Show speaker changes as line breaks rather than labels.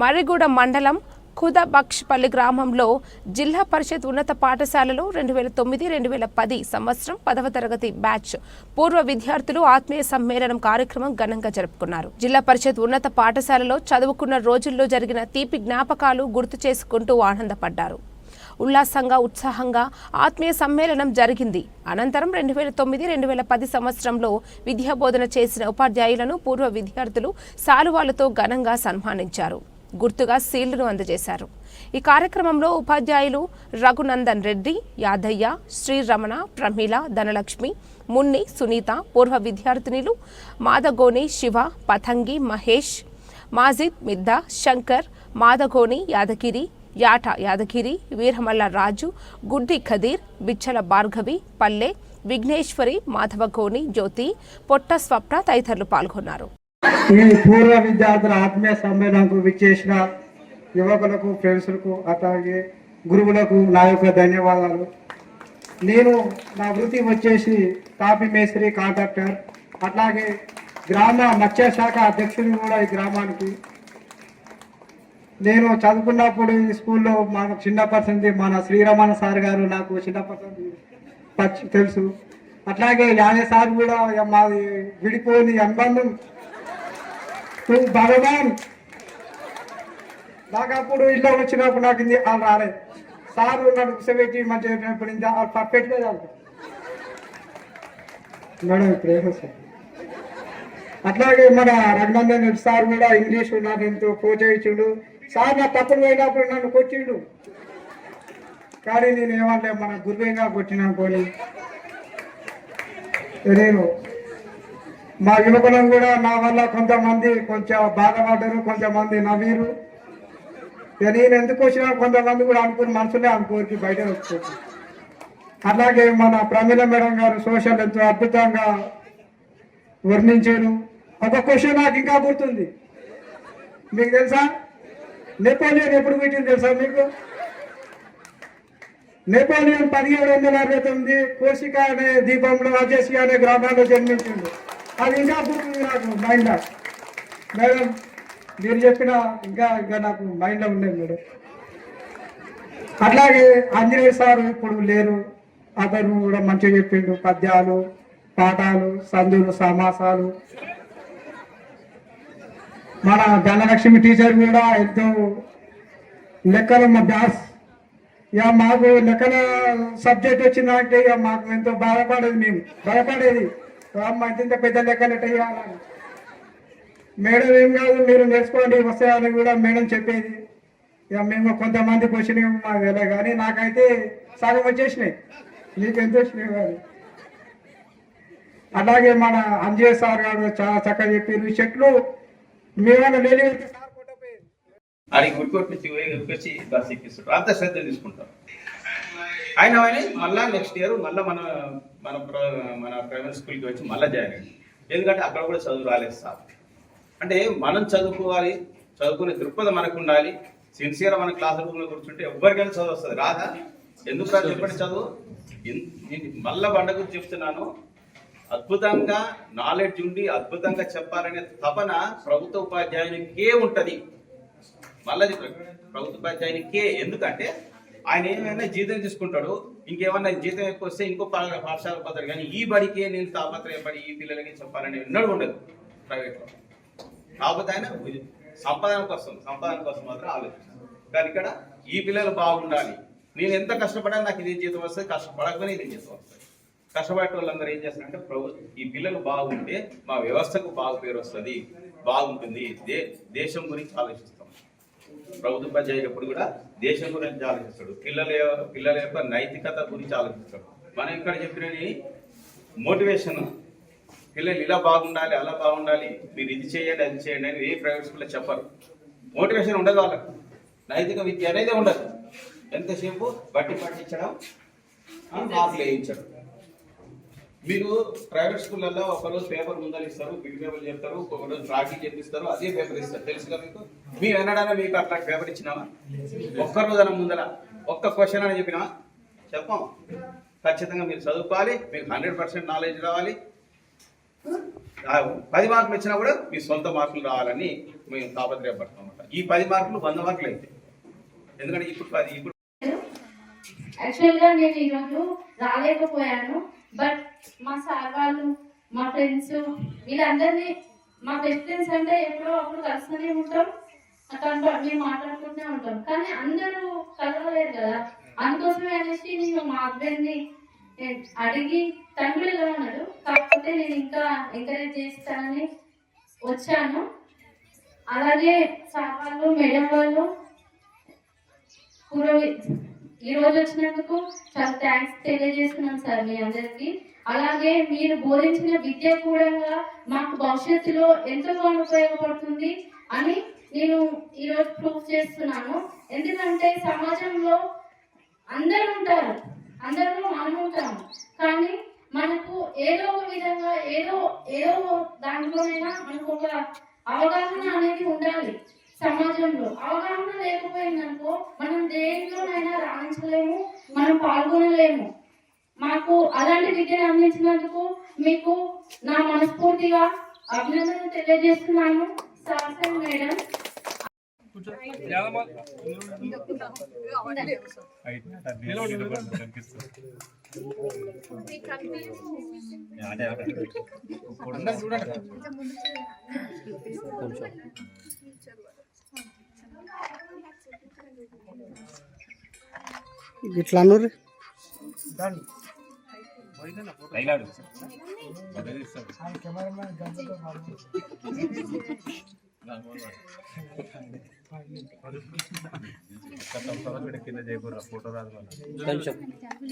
మర్రిగూడ మండలం ఖుదబక్షపల్లి గ్రామంలో జిల్లా పరిషత్ ఉన్నత పాఠశాలలో రెండు వేల తొమ్మిది రెండు వేల పది సంవత్సరం పదవ తరగతి బ్యాచ్. పూర్వ విద్యార్థులు ఆత్మీయ సమ్మేళనం కార్యక్రమం ఘనంగా జరుపుకున్నారు. జిల్లా పరిషత్ ఉన్నత పాఠశాలలో చదువుకున్న రోజుల్లో జరిగిన తీపి జ్ఞాపకాలు గుర్తు చేసుకుంటూ ఆనందపడ్డారు. ఉల్లాసంగా ఉత్సాహంగా ఆత్మీయ సమ్మేళనం జరిగింది. అనంతరం రెండు వేల తొమ్మిది రెండు వేల పది సంవత్సరంలో విద్యాబోధన చేసిన ఉపాధ్యాయులను పూర్వ విద్యార్థులు సాలువాలతో ఘనంగా సన్మానించారు. గుర్తుగా సీళ్ళను అందజేశారు. ఈ కార్యక్రమంలో ఉపాధ్యాయులు రఘునందన్ రెడ్డి యాదయ్య శ్రీరమణ ప్రమీల ధనలక్ష్మి మున్ని సునీత పూర్వ విద్యార్థినిలు మాదగోని శివ పతంగి మహేష్ మాజిద్ మిద్దా శంకర్ మాదగోని యాదగిరి యాట యాదగిరి వీరమల్ల రాజు గుడ్డి ఖదీర్ బిచ్చల భార్గవి పల్లె విఘ్నేశ్వరి మాధవగోని జ్యోతి పొట్ట స్వప్న తదితరులు పాల్గొన్నారు.
ఈ పూర్వ విద్యార్థుల ఆత్మీయ సమ్మేళనకు విచ్చేసిన యువకులకు ఫ్రెండ్స్లకు అట్లాగే గురువులకు నా యొక్క ధన్యవాదాలు. నేను నా వృత్తి వచ్చేసి కాపీ మేస్త్రి కాంట్రాక్టర్ అట్లాగే గ్రామ మత్స్య శాఖ కూడా ఈ గ్రామానికి. నేను చదువుకున్నప్పుడు ఈ స్కూల్లో మనకు చిన్న పర్సెంట్ మన శ్రీరమణ సార్ గారు నాకు చిన్న పర్సెంట్ తెలుసు. అట్లాగే యానే సార్ కూడా మాది విడిపోని అనుబంధం భగవాన్! నాకు అప్పుడు ఇల్లు వచ్చినప్పుడు నాకు ఇది వాళ్ళు రాలేదు. సార్ నన్ను కూర్చోబెట్టి మంచిగా చెప్పినప్పుడు ఇంకా వాళ్ళు పర్ఫెక్ట్గా చదువుతారు మేడం ఇప్పుడు ఏమో సార్ అట్లాగే మన రఘునందన్ సార్ కూడా ఇంగ్లీష్ నాకు ఎంతో ప్రోత్సహించుడు. సార్ నా తప్పులు పోయినప్పుడు నన్ను కొట్టిండు. కానీ నేను ఏమంటే మన గురువేగా కొట్టినా కొని నేను మా యువకులను కూడా నా వల్ల కొంతమంది కొంచెం బాధపడ్డరు కొంతమంది నవ్వీరు. నేను ఎందుకు వచ్చినా కొంతమంది కూడా అనుకుని మనసులే అనుకోరికి బయట వచ్చి అలాగే మన ప్రమీల మేడం గారు సోషల్ ఎంతో అద్భుతంగా వర్ణించారు. ఒక క్వశ్చన్ నాకు ఇంకా గుర్తుంది. మీకు తెలుసా? నెపోలియన్ ఎప్పుడు పెట్టింది తెలుసా మీకు? నెపోలియన్ పదిహేడు వందల అరవై తొమ్మిది కోసిక అనే దీపంలో అజేసియా అనే గ్రామాల్లో జన్మించింది అది ఇంకా నాకు మైండ్ మేడం మీరు చెప్పిన ఇంకా ఇంకా నాకు మైండ్లో ఉండేది మేడం. అట్లాగే ఆంజనేయ సార్ ఇప్పుడు లేరు. అతను కూడా మంచిగా చెప్పిండు. పద్యాలు పాఠాలు సందులు సమాసాలు. మన ధనలక్ష్మి టీచర్ కూడా ఎంతో లెక్కలు మా బ్యాస్. ఇక మాకు లెక్కల సబ్జెక్ట్ వచ్చిందంటే ఇక మాకు ఎంతో బాధపడేది మేము. భయపడేది. మంచింత పెద్ద లెక్కలెట్ చేయాలని మేడం ఏం కాదు మీరు నేర్చుకోండి వస్తాయని కూడా మేడం చెప్పేది. ఇక మేము కొంతమంది క్వశ్చన్ మాకు తెలియదు కానీ నాకైతే సగం వచ్చేసినాయి. మీకు ఎంత వచ్చినాయి కానీ అలాగే మన అంజయ్ సార్ గారు చాలా చక్కగా చెప్పారు. ఈ చెట్లు మేమైనా లేని
ఆడికి ఉరికొట్టి ఎక్కిస్తాడు అంత శ్రద్ధ తీసుకుంటాం ఆయన ఆయన మళ్ళా నెక్స్ట్ ఇయర్ మళ్ళీ మన మన ప్ర- మన ప్రైవేట్ స్కూల్కి వచ్చి మళ్ళీ జాయిన్ అయ్యింది ఎందుకంటే అక్కడ కూడా చదువు రాలేదు సార్. అంటే మనం చదువుకోవాలి చదువుకునే దృక్పథం మనకు ఉండాలి. సిన్సియర్ మన క్లాస్ రూమ్లో కూర్చుంటే ఎవరికైనా చదువు వస్తుంది. రాదా? ఎందుకు రాదు చెప్పండి చదువు? నేను మళ్ళా బండ గురించి చెప్తున్నాను. అద్భుతంగా నాలెడ్జ్ ఉండి అద్భుతంగా చెప్పాలనే తపన ప్రభుత్వ ఉపాధ్యాయునికే ఉంటుంది. మళ్ళీ ప్రభుత్వ ఉపాధ్యాయునికే. ఎందుకంటే ఆయన ఏమైనా జీతం తీసుకుంటాడు ఇంకేమన్నా జీతం ఎక్కువ వస్తే ఇంకో పాఠశాల పోతాడు కానీ ఈ బడికే నేను తాపత్రయపడి ఈ పిల్లలకి చెప్పాలని ఎన్నడూ ఉండదు ప్రైవేట్లో. కాకపోతే ఆయన సంపాదన కోసం సంపాదన కోసం మాత్రం ఆలోచిస్తాను కానీ ఇక్కడ ఈ పిల్లలు బాగుండాలి. నేను ఎంత కష్టపడా నాకు ఇది జీతం వస్తుంది కష్టపడకపోయినా ఇది జీతం వస్తుంది. కష్టపడే వాళ్ళందరూ ఏం చేస్తారంటే ప్రభు ఈ పిల్లలు బాగుంటే మా వ్యవస్థకు బాగు పేరు వస్తుంది బాగుంటుంది. దే దేశం గురించి ఆలోచిస్తుంది ప్రభుత్వ ఉపాధ్యాయుడు కూడా దేశం గురించి ఆలోచిస్తాడు. పిల్లల పిల్లల యొక్క నైతికత గురించి ఆలోచిస్తాడు. మనం ఇక్కడ చెప్పినవి మోటివేషన్. పిల్లలు ఇలా బాగుండాలి అలా బాగుండాలి మీరు ఇది చేయండి అది చేయండి అని ఏ ప్రైవేట్ స్కూల్లో చెప్పరు. మోటివేషన్ ఉండదు వాళ్ళకు. నైతిక విద్య అనేది ఉండదు. ఎంతసేపు బట్టి పట్టించడం ఆ, మార్కులు వేయించడం. మీరు ప్రైవేట్ స్కూళ్ళల్లో ఒకరోజు పేపర్ ముందలు ఇస్తారు బిగ్ పేపర్ చెప్తారు ఒకరోజు రాఖీ చెప్పిస్తారు అదే పేపర్ ఇస్తారు. తెలుసుగా మీకు? మేము వినడానే మీకు అట్లా పేపర్ ఇచ్చినామా ఒక్క రోజున ముందర ఒక్క క్వశ్చన్ అని చెప్పినావా? చెప్పాం. ఖచ్చితంగా మీరు చదువుకోవాలి మీకు హండ్రెడ్ పర్సెంట్ నాలెడ్జ్ రావాలి. పది మార్కులు ఇచ్చినా కూడా మీ సొంత మార్కులు రావాలని మేము తాపత్రయపడతాం అన్నమాట. ఈ పది మార్కులు వంద మార్కులు అయితే. ఎందుకంటే ఇప్పుడు పది ఇప్పుడు
యాక్చువల్గా నేను ఈరోజు రాలేకపోయాను బట్ మా సార్ వాళ్ళు మా ఫ్రెండ్స్ వీళ్ళందరినీ మా బెస్ట్ ఫ్రెండ్స్ అంటే ఎప్పుడో అప్పుడు కలుస్తూనే ఉంటాం. అట్లా మేము మాట్లాడుకుంటూనే ఉంటాం. కానీ అందరూ చదవలేరు కదా. అందుకోసమే అనేసి నేను మా హస్బెండ్ని అడిగి తండ్రిలో ఉన్నాడు? కాకపోతే నేను ఇంకా ఎంకరేజ్ చేస్తానని వచ్చాను. అలాగే సార్ వాళ్ళు మేడం వాళ్ళు పూర్వ వచ్చినందుకు చాలా థ్యాంక్స్ తెలియజేస్తున్నాను సార్ మీ అందరికీ. అలాగే మీరు బోధించిన విద్య కూడా మాకు భవిష్యత్తులో ఎంతగానో ఉపయోగపడుతుంది అని నేను ఈరోజు ప్రూఫ్ చేస్తున్నాను. ఎందుకంటే సమాజంలో అందరూ ఉంటారు. అందరూ మనం ఉంటాము. కానీ మనకు ఏదో ఒక విధంగా ఏదో ఏదో దాంట్లోనైనా మనకు ఒక అవగాహన అనేది ఉండాలి సమాజంలో. అవగాహన లేకపోయిందనుకో మనం దేంట్లోనైనా రాణించలేము మనం పాల్గొనలేము. మాకు అలాంటి విద్యను అందించినందుకు మీకు నా మనస్ఫూర్తిగా అభినందనలు తెలియజేస్తున్నాను.
ఇట్లా అన్నారు?
కింద చేయకూడదు ఫోటో రాదు